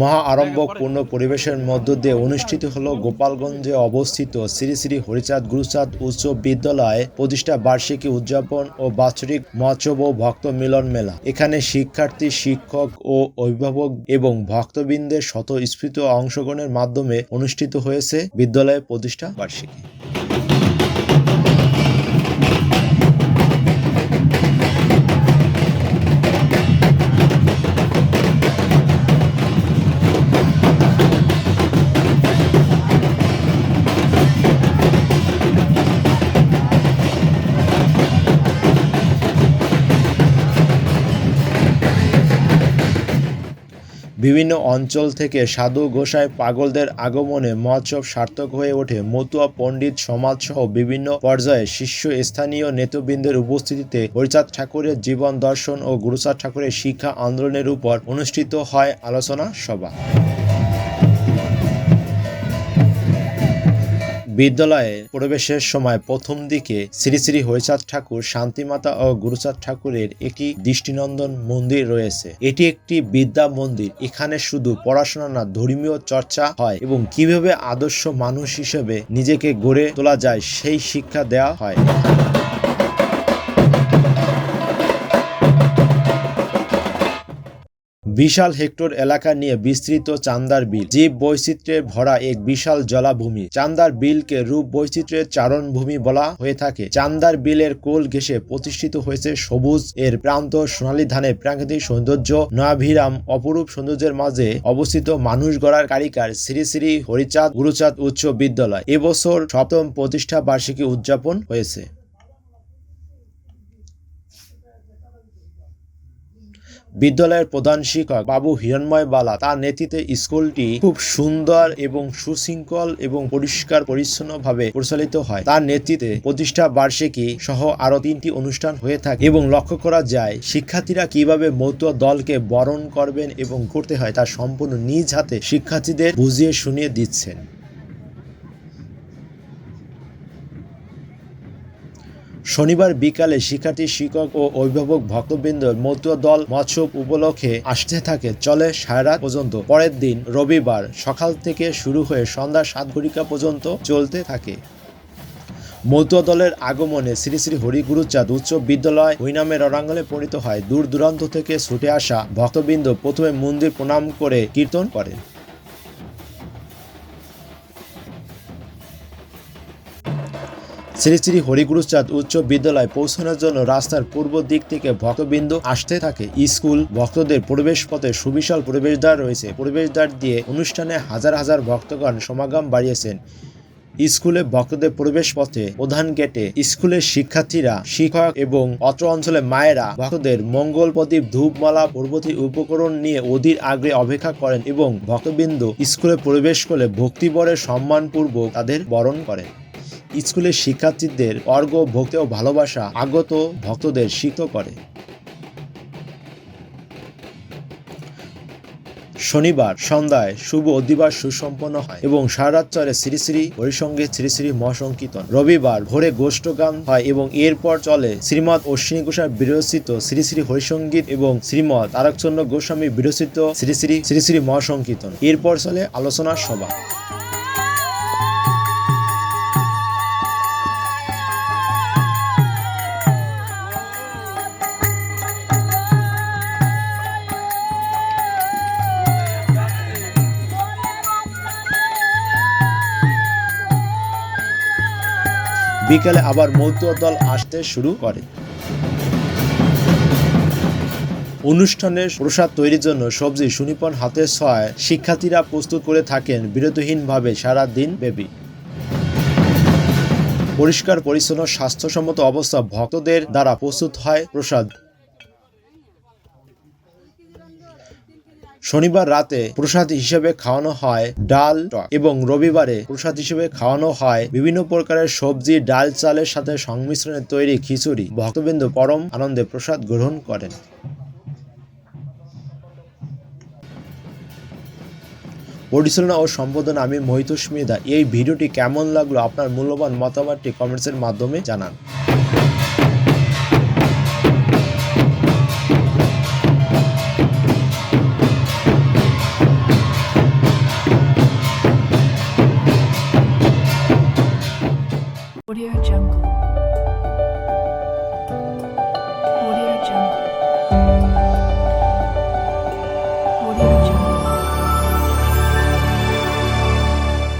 মহা আড়ম্বরপূর্ণ পরিবেশের মধ্য দিয়ে অনুষ্ঠিত হল গোপালগঞ্জে অবস্থিত শ্রী শ্রী হরিচাঁদ গুরুচাঁদ উচ্চ বিদ্যালয়ে প্রতিষ্ঠা বার্ষিকী উদযাপন ও বাৎসরিক মহোৎসব ও ভক্ত মিলন মেলা। এখানে শিক্ষার্থী, শিক্ষক ও অভিভাবক এবং ভক্তবৃন্দের স্বতঃস্ফূর্ত অংশগ্রহণের মাধ্যমে অনুষ্ঠিত হয়েছে বিদ্যালয়ের প্রতিষ্ঠা বার্ষিকী। বিভিন্ন অঞ্চল থেকে সাধু গোসাই পাগলদের আগমনে মহোৎসব সার্থক হয়ে ওঠে। মতুয়া পণ্ডিত সমাজসহ বিভিন্ন পর্যায়ে শীর্ষ স্থানীয় নেতৃবৃন্দের উপস্থিতিতে হরিচাঁদ ঠাকুরের জীবন দর্শন ও গুরুচাঁদ ঠাকুরের শিক্ষা আন্দোলনের উপর অনুষ্ঠিত হয় আলোচনা সভা। বিদ্যালয়ে প্রবেশের সময় প্রথম দিকে শ্রী শ্রী হরিচাঁদ ঠাকুর, শান্তিমাতা ও গুরুচাঁদ ঠাকুরের একটি দৃষ্টিনন্দন মন্দির রয়েছে। এটি একটি বিদ্যা মন্দির। এখানে শুধু পড়াশোনা না, ধর্মীয় চর্চা হয় এবং কীভাবে আদর্শ মানুষ হিসেবে নিজেকে গড়ে তোলা যায়, সেই শিক্ষা দেওয়া হয়। বিশাল হেক্টর এলাকা নিয়ে বিস্তৃত চান্দার বিল। জীব বৈচিত্র্যে ভরা এক বিশাল জলাভূমি। চান্দার বিলকে রূপ বৈচিত্র্যের চারণভূমি বলা হয়ে থাকে। চান্দার বিলের কোল ঘেঁষে প্রতিষ্ঠিত হয়েছে সবুজ। এর প্রান্ত সোনালী ধানের প্রাকৃতিক সৌন্দর্য। নয়াভিরাম অপরূপ সৌন্দর্যের মাঝে অবস্থিত মানুষ গড়ার কারিকার শ্রী শ্রী হরিচাঁদ গুরুচাঁদ উচ্চ বিদ্যালয়। এবছর সপ্তম প্রতিষ্ঠা বার্ষিকী উদযাপন হয়েছে। বিদ্যালয়ের প্রধান শিক্ষক বাবু হিরণময় বালা, তার নেতৃত্বে স্কুলটি খুব সুন্দর এবং সুশৃঙ্খল এবং পরিষ্কার পরিচ্ছন্নভাবে পরিচালিত হয়। তার নেতৃত্বে প্রতিষ্ঠা বার্ষিকী সহ আরও তিনটি অনুষ্ঠান হয়ে থাকে এবং লক্ষ্য করা যায়, শিক্ষার্থীরা কীভাবে মতুয়া দলকে বরণ করবেন এবং করতে হয় তা সম্পূর্ণ নিজ হাতে শিক্ষার্থীদের বুঝিয়ে শুনিয়ে দিচ্ছেন। শনিবার বিকালে শিক্ষার্থী, শিক্ষক ও অভিভাবক ভক্তবৃন্দ মতুয়া দল মৎসব উপলক্ষে আসতে থাকে। চলে সারা পর্যন্ত। পরের দিন রবিবার সকাল থেকে শুরু হয়ে সন্ধ্যা সাত ঘটিকা পর্যন্ত চলতে থাকে। মতুয়া দলের আগমনে শ্রী শ্রী হরিগুরুচাঁদ উচ্চ বিদ্যালয় হইনামে রণাঙ্গনে পরিণত হয়। দূর দূরান্ত থেকে ছুটে আসা ভক্তবৃন্দ প্রথমে মন্দির প্রণাম করে কীর্তন করেন। শ্রী শ্রী হরিগুরুচাঁদ উচ্চ বিদ্যালয় পৌঁছানোর জন্য রাস্তার পূর্ব দিক থেকে ভক্তবৃন্দ আসতে থাকে। স্কুল ভক্তদের প্রবেশ পথে সুবিশাল প্রবেশদ্বার রয়েছে। প্রবেশদ্বার দিয়ে অনুষ্ঠানে হাজার হাজার ভক্তগণ সমাগম বাড়িয়েছেন। স্কুলে ভক্তদের প্রবেশ পথে প্রধান গেটে স্কুলের শিক্ষার্থীরা, শিক্ষক এবং অত্র অঞ্চলের মায়েরা ভক্তদের মঙ্গল প্রদীপ, ধূপমালা প্রভৃতি উপকরণ নিয়ে অধীর আগ্রে অপেক্ষা করেন এবং ভক্তবৃন্দ স্কুলে প্রবেশ করলে ভক্তিবরের সম্মানপূর্বক তাদের বরণ করেন। স্কুলের শিক্ষার্থীদের অর্ঘ ভক্তি ও ভালোবাসা আগত ভক্তদের সিক্ত করে। শনিবার সন্ধ্যায় শুভ অধিবাস সুসম্পন্ন হয় এবং সারারাত চলে শ্রী শ্রী হরিসঙ্গে শ্রী শ্রী মহাসংকীর্তন। রবিবার ভোরে গোষ্ঠ গান হয় এবং এরপর চলে শ্রীমৎ অশ্বিনী ঘোষার বিরচিত শ্রী শ্রী হরিসঙ্গীত এবং শ্রীমৎ তারকচন্দ্র গোস্বামী বিরচিত শ্রী শ্রী শ্রী শ্রী মহাসংকীর্তন। এরপর চলে আলোচনা সভা। বিকেলে আবার মৌতুয়া দল আসতে শুরু করে। অনুষ্ঠানের প্রসাদ তৈরির জন্য সবজি, সুনিপন হাতে ছয়, শিক্ষার্থীরা প্রস্তুত করে থাকেন বিরতিহীনভাবে সারা দিন ব্যাপী। পরিষ্কার, পরিচ্ছন্ন, স্বাস্থ্যসম্মত অবস্থা ভক্তদের দ্বারা প্রস্তুত হয় প্রসাদ। শনিবার রাতে প্রসাদ হিসেবে খাওয়ানো হয় ডাল এবং রবিবারে প্রসাদ হিসেবে খাওয়ানো হয় বিভিন্ন প্রকারের সবজি, ডাল চালের সাথে সংমিশ্রণে তৈরি খিচুড়ি। ভক্তবৃন্দ পরম আনন্দে প্রসাদ গ্রহণ করেন। পরিচালনা ও সম্বোধনা আমি মোহিত স্মিতা এই ভিডিওটি কেমন লাগল? আপনার মূল্যবান মতামতটি কমেন্টসের মাধ্যমে জানান। Audio Jungle.